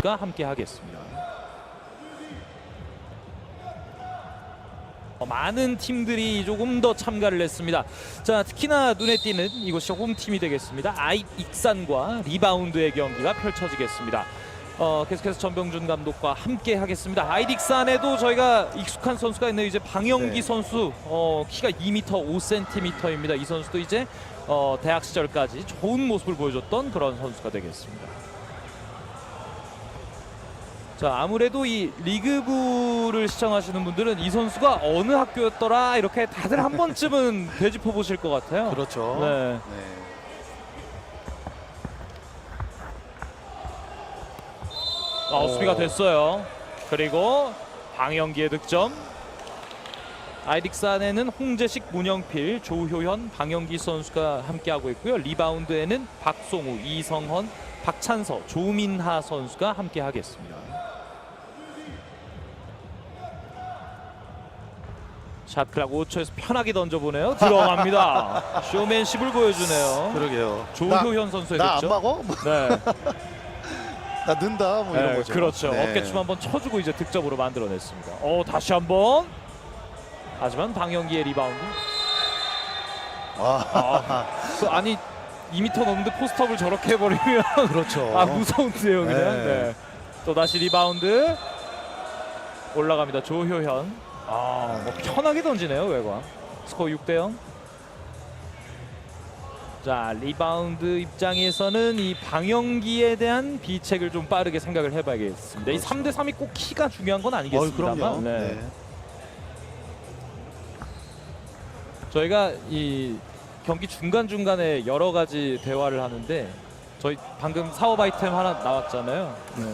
선수가 함께 하겠습니다. 어, 많은 팀들이 조금 더 참가를 했습니다. 자, 특히나 눈에 띄는 이곳이 홈팀이 되겠습니다. 아이 익산과 리바운드의 경기가 펼쳐지겠습니다. 어, 계속해서 전병준 감독과 함께 하겠습니다. 아이딕산에도 저희가 익숙한 선수가 있네요. 이제 방영기 네. 선수 어, 키가 2m 5cm입니다. 이 선수도 이제 어, 대학 시절까지 좋은 모습을 보여줬던 그런 선수가 되겠습니다. 자 아무래도 이 리그부를 시청하시는 분들은 이 선수가 어느 학교였더라 이렇게 다들 한 번쯤은 되짚어 보실 것 같아요. 그렇죠. 네. 네. 아, 수비가 오. 됐어요. 그리고 방영기의 득점. 아이딕산에는 홍재식, 문영필, 조효현, 방영기 선수가 함께하고 있고요. 리바운드에는 박송우, 이성헌, 박찬서, 조민하 선수가 함께하겠습니다. 샷클락 5초에서 편하게 던져보네요. 들어갑니다. 쇼맨십을 보여주네요. 그러게요. 조효현 선수의 나안 득점. 막어? 뭐, 네. 나 는다 뭐 이런 네, 거죠. 그렇죠. 네. 어깨춤 한번 쳐주고 이제 득점으로 만들어냈습니다. 어 다시 한번. 하지만 방영기의 리바운드. 아, 아, 그 아니 2m 넘는데 포스트업을 저렇게 해버리면 그렇죠. 아 무서운데요 그냥. 네. 네. 또 다시 리바운드 올라갑니다. 조효현. 아, 뭐 편하게 던지네요 외곽. 스코어 6대 0. 자 리바운드 입장에서는 이 방영기에 대한 비책을 좀 빠르게 생각을 해봐야겠습니다. 이 그렇죠. 3대 3이 꼭 키가 중요한 건 아니겠습니다만. 그럼요. 네. 네. 저희가 이 경기 중간 중간에 여러 가지 대화를 하는데 저희 방금 사업 아이템 하나 나왔잖아요. 네.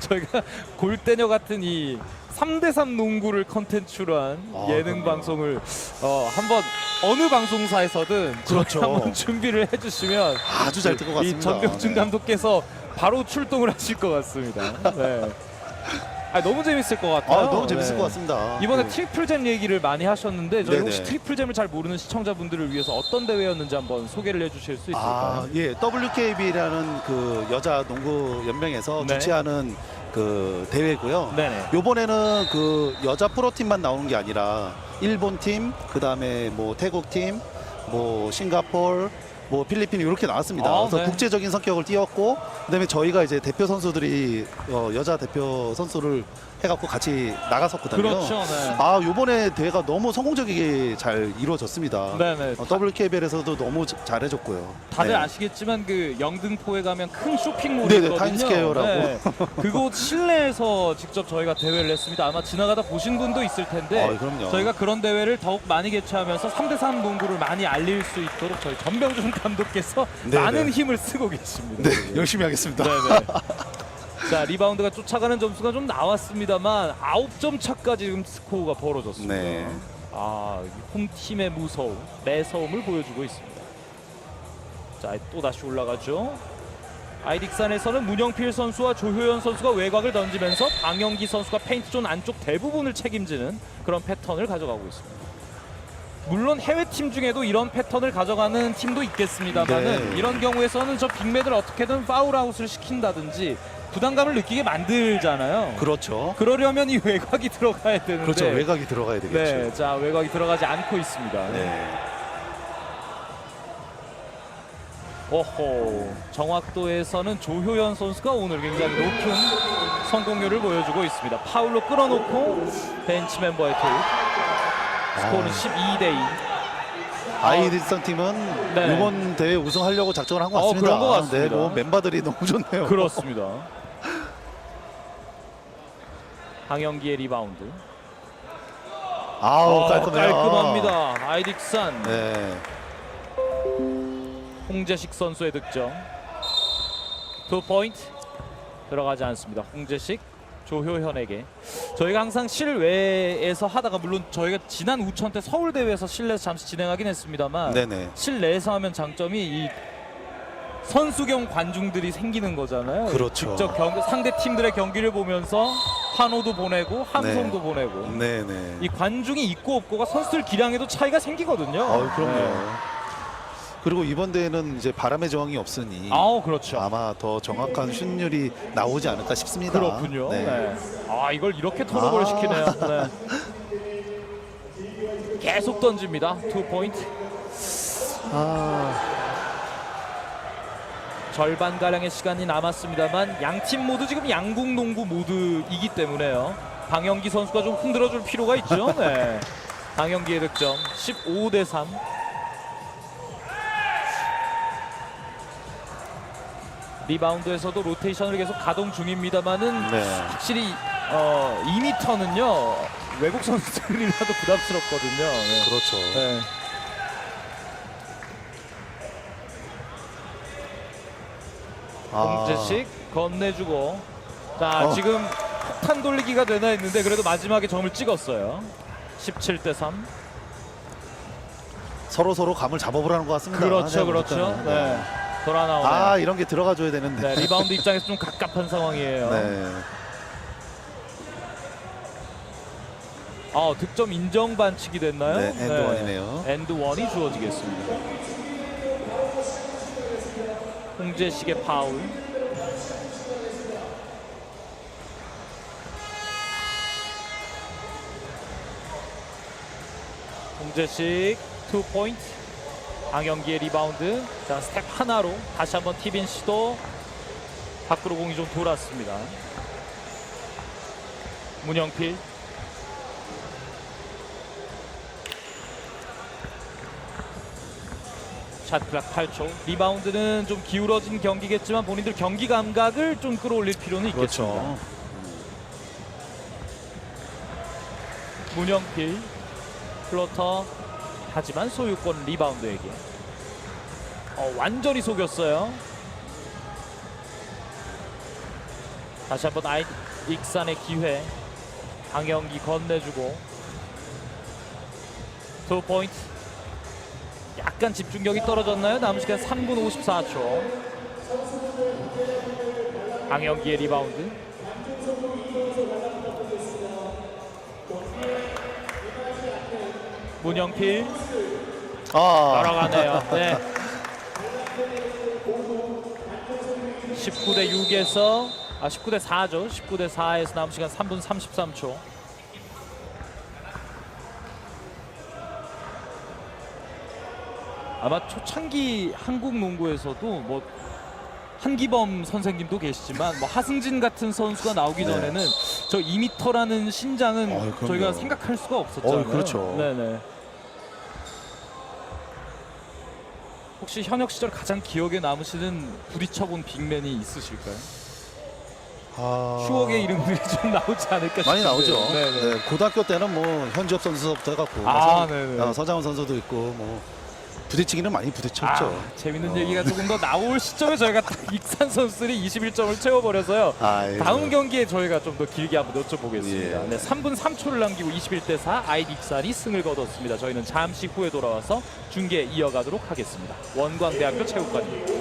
저희가 골대녀 같은 이 3대3 농구를 컨텐츠로 한 아, 예능 그럼요. 방송을 어, 한번 어느 방송사에서든 그렇죠. 한번 준비를 해주시면 아주 잘뜰것 같습니다. 이 전병준 네. 감독께서 바로 출동을 하실 것 같습니다. 네. 아, 너무 재밌을 것 같아요. 아, 너무 재밌을 네. 것 같습니다. 이번에 네. 트리플잼 얘기를 많이 하셨는데 저희 네네. 혹시 트리플잼을 잘 모르는 시청자분들을 위해서 어떤 대회였는지 한번 소개를 해주실 수 있을까요? 아, 예. WKB라는 그 여자 농구 연맹에서 네. 주최하는 그 대회고요. 네네. 요번에는 그 여자 프로팀만 나오는 게 아니라 일본 팀, 그다음에 뭐 태국 팀, 뭐 싱가폴, 뭐 필리핀 이렇게 나왔습니다. 아, 그래서 네. 국제적인 성격을 띄웠고 그다음에 저희가 이제 대표 선수들이 어, 여자 대표 선수를 해갖고 같이 나갔었거든요. 그렇죠. 네. 아 요번에 대회가 너무 성공적이게 잘 이루어졌습니다. 네네. 어, WKBL에서도 너무 자- 잘해줬고요. 다들 네. 아시겠지만 그 영등포에 가면 큰 쇼핑몰이 네네, 있거든요. 타임스퀘어라고. 그곳 실내에서 직접 저희가 대회를 했습니다. 아마 지나가다 보신 분도 있을 텐데 아, 그럼요. 저희가 그런 대회를 더욱 많이 개최하면서 3대3 농구를 많이 알릴 수 있도록 저희 전병준 감독께서 네네. 많은 힘을 쓰고 계십니다. 네, 열심히 하겠습니다. 네네. 자 리바운드가 쫓아가는 점수가 좀 나왔습니다만 9점 차까지 지금 스코어가 벌어졌습니다. 네. 아 홈팀의 무서움, 매서움을 보여주고 있습니다. 자또 다시 올라가죠. 아이딕산에서는 문영필 선수와 조효연 선수가 외곽을 던지면서 방영기 선수가 페인트 존 안쪽 대부분을 책임지는 그런 패턴을 가져가고 있습니다. 물론 해외 팀 중에도 이런 패턴을 가져가는 팀도 있겠습니다만은 네. 이런 경우에서는 저 빅맨을 어떻게든 파울아웃을 시킨다든지 부담감을 느끼게 만들잖아요. 그렇죠. 그러려면 이 외곽이 들어가야 되는데 그렇죠. 외곽이 들어가야 되겠죠. 네, 자 외곽이 들어가지 않고 있습니다. 네. 오호 정확도에서는 조효연 선수가 오늘 굉장히 높은 성공률을 보여주고 있습니다. 파울로 끌어놓고 벤치 멤버의 투입. 스코어는 아. 12대 2. 아이디선 팀은 네. 이번 대회 우승하려고 작정을 한 것 어, 같습니다. 그런 것 같습니다. 네, 뭐 멤버들이 너무 좋네요. 그렇습니다. 황영기의 리바운드. 아우 어, 깔끔해요. 깔끔합니다. 아이딕산 네. 홍재식 선수의 득점. 투 포인트 들어가지 않습니다. 홍재식 조효현에게 저희가 항상 실외에서 하다가 물론 저희가 지난 우천 때 서울 대회에서 실내에서 잠시 진행하긴 했습니다만 네네. 실내에서 하면 장점이 이 선수경 관중들이 생기는 거잖아요. 그렇죠. 직접 경, 상대 팀들의 경기를 보면서 환호도 보내고 함성도 네. 보내고 네네. 이 관중이 있고 없고가 선수들 기량에도 차이가 생기거든요. 아우 그럼요. 네. 그리고 이번 대회는 이제 바람의 저항이 없으니 아우 그렇죠. 아마 더 정확한 슛률이 나오지 않을까 싶습니다. 그렇군요. 네. 네. 아 이걸 이렇게 턴오버를 아. 시키네요. 네. 계속 던집니다. 투 포인트. 아, 절반 가량의 시간이 남았습니다만 양 팀 모두 지금 양궁 농구 모드이기 때문에요. 방영기 선수가 좀 흔들어 줄 필요가 있죠. 네. 방영기의 득점 15 대 3. 리바운드에서도 로테이션을 계속 가동 중입니다만은 네. 확실히 어, 2m는요 외국 선수들이라도 부담스럽거든요. 네. 그렇죠. 네. 아, 공제식 건네주고 자 어. 지금 폭탄 돌리기가 되나 했는데 그래도 마지막에 점을 찍었어요 17 대 3 서로 서로 감을 잡아보라는 것 같습니다. 그렇죠 네, 그렇죠 일단은. 네. 돌아 나오네요 아, 이런 게 들어가줘야 되는데. 네, 리바운드 입장에서 좀 갑갑한 상황이에요 네. 아 득점 인정 반칙이 됐나요? 네, 엔드원이네요. 엔드원이 주어지겠습니다 홍재식의 파울 홍재식 투 포인트 강영기의 리바운드. 자 스텝 하나로 다시 한번 티빈 시도 밖으로 공이 좀 돌았습니다. 문영필. 샷클락 8초. 리바운드는 좀 기울어진 경기겠지만 본인들 경기 감각을 좀 끌어올릴 필요는 있겠습니다. 그렇죠. 문영필. 플로터 하지만 소유권 리바운드에게. 어, 완전히 속였어요. 다시 한번 아이 익산의 기회. 강영기 건네주고. 투 포인트. 약간 집중력이 떨어졌나요? 남은 시간 3분 54초. 강영기의 리바운드 문영필 아, 돌아가네요. 네. 19대 6에서 아 19대 4죠. 19대 4에서 남은 시간 3분 33초. 아마 초창기 한국 농구에서도 뭐 한기범 선생님도 계시지만 뭐 하승진 같은 선수가 나오기 네. 전에는 저 2m라는 신장은 어이, 그럼요. 저희가 생각할 수가 없었잖아요. 어이, 그렇죠. 네네. 혹시 현역 시절 가장 기억에 남으시는 부딪혀본 빅맨이 있으실까요? 아, 추억의 이름들이 좀 나오지 않을까 싶은데. 많이 나오죠. 네네. 네, 고등학교 때는 뭐 현지업 선수부터 해갖고 아, 서, 네네. 어, 서장훈 선수도 있고 뭐 부딪히기는 많이 부딪혔죠. 아, 재밌는 어. 얘기가 조금 더 나올 시점에 저희가 딱 익산 선수들이 21점을 채워버려서요. 아이고. 다음 경기에 저희가 좀 더 길게 한번 여쭤보겠습니다. 예. 네, 3분 3초를 남기고 21대 4 아이디 익산이 승을 거뒀습니다. 저희는 잠시 후에 돌아와서 중계 이어가도록 하겠습니다. 원광대학교 체육관입니다.